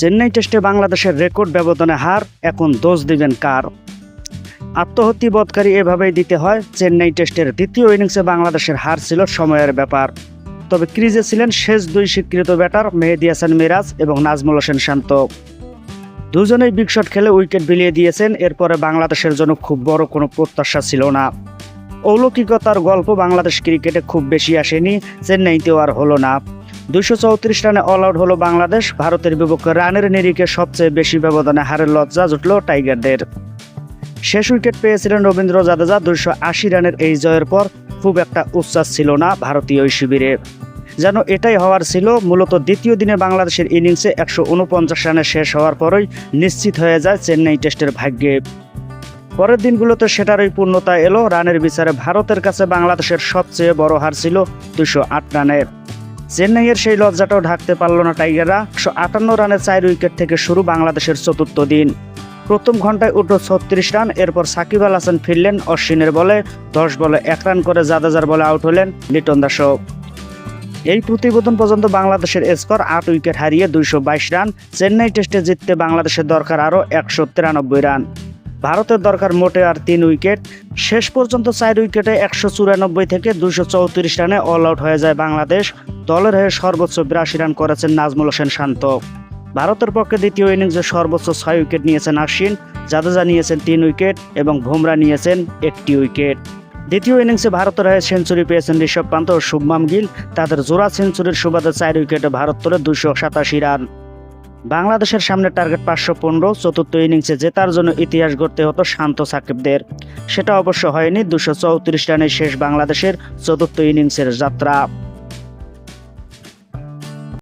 চেন্নাই টেস্টে বাংলাদেশের রেকর্ড ব্যবধানে হার, এখন দোষ দিবেন কার? আত্মহত্যা বোধকারী এভাবেই দিতে হয়, চেন্নাই টেস্টের দ্বিতীয় ইনিংসে বাংলাদেশের হার ছিল সময়ের ব্যাপার। তবে ক্রিজে ছিলেন শেষ দুই স্বীকৃত ব্যাটার মেহেদি হাসান মিরাজ এবং নাজমুল হোসেন শান্ত। দুজনেই বিগ শট খেলে উইকেট বিলিয়ে দিয়েছেন, এরপরে বাংলাদেশের জন্য খুব বড় কোনো প্রত্যাশা ছিল না। অলৌকিকতার গল্প বাংলাদেশ ক্রিকেটে খুব বেশি আসেনি, চেন্নাইতেও আর হলো না। দুশো রানে অল আউট হলো বাংলাদেশ। ভারতের বিপক্ষে রানের নিরিখে সবচেয়ে বেশি ব্যবধানে হারের লজ্জা জুটল টাইগারদের। শেষ উইকেট পেয়েছিলেন রবীন্দ্র জাদেজা। আশি রানের এই জয়ের পর খুব একটা উচ্ছ্বাস ছিল না ভারতীয় শিবিরে। যেন এটাই হওয়ার ছিল, মূলত দ্বিতীয় দিনে বাংলাদেশের ইনিংসে একশো উনপঞ্চাশ রানে শেষ হওয়ার পরই নিশ্চিত হয়ে যায় চেন্নাই টেস্টের ভাগ্যে। পরের দিনগুলোতে সেটারই পূর্ণতা এলো। রানের বিচারে ভারতের কাছে বাংলাদেশের সবচেয়ে বড় হার ছিল দুশো রানের। চেন্নাইয়ের সেই লজ্জাটাও ঢাকতে পারল না টাইগাররা। একশো আটান্ন রানের চার উইকেট থেকে শুরু বাংলাদেশের চতুর্থ দিন। প্রথম ঘন্টায় উঠল ছত্রিশ রান, এরপর সাকিব আল হাসান ফিরলেন অশ্বিনের বলে, দশ বলে এক রান করে জাদেজার বলে আউট হলেন লিটন দাসও এই প্রতিবেদন পর্যন্ত বাংলাদেশের স্কোর আট উইকেট হারিয়ে দুইশো বাইশ রান, চেন্নাই টেস্টে জিততে বাংলাদেশের দরকার আরও একশো তিরানব্বই রান। ভারতের দরকার মোটে আর তিন উইকেট। শেষ পর্যন্ত চার উইকেটে একশো চুরানব্বই থেকে দুশো চৌত্রিশ রানে অল আউট হয়ে যায় বাংলাদেশ। দলের হয়ে সর্বোচ্চ বিরাশি রান করেছেন নাজমুল হোসেন শান্ত। ভারতের পক্ষে দ্বিতীয় ইনিংসে সর্বোচ্চ ছয় উইকেট নিয়েছেন আশ্বিন, জাদেজা নিয়েছেন তিন উইকেট এবং বুমরা নিয়েছেন একটি উইকেট। দ্বিতীয় ইনিংসে ভারতের হয়ে সেঞ্চুরি পেয়েছেন ঋষভ পান্ত ও শুভমান গিল। তাদের জোড়া সেঞ্চুরির সুবাদে চার উইকেটে ভারত তোলে দুশো সাতাশি রান। বাংলাদেশের সামনে টার্গেট পাঁচশো পনেরো, চতুর্থ ইনিংসে জেতার জন্য ইতিহাস গড়তে হতো শান্ত সাকিবদের। সেটা অবশ্য হয়নি, দুশো চৌত্রিশ রানে শেষ বাংলাদেশের চতুর্থ ইনিংসের যাত্রা।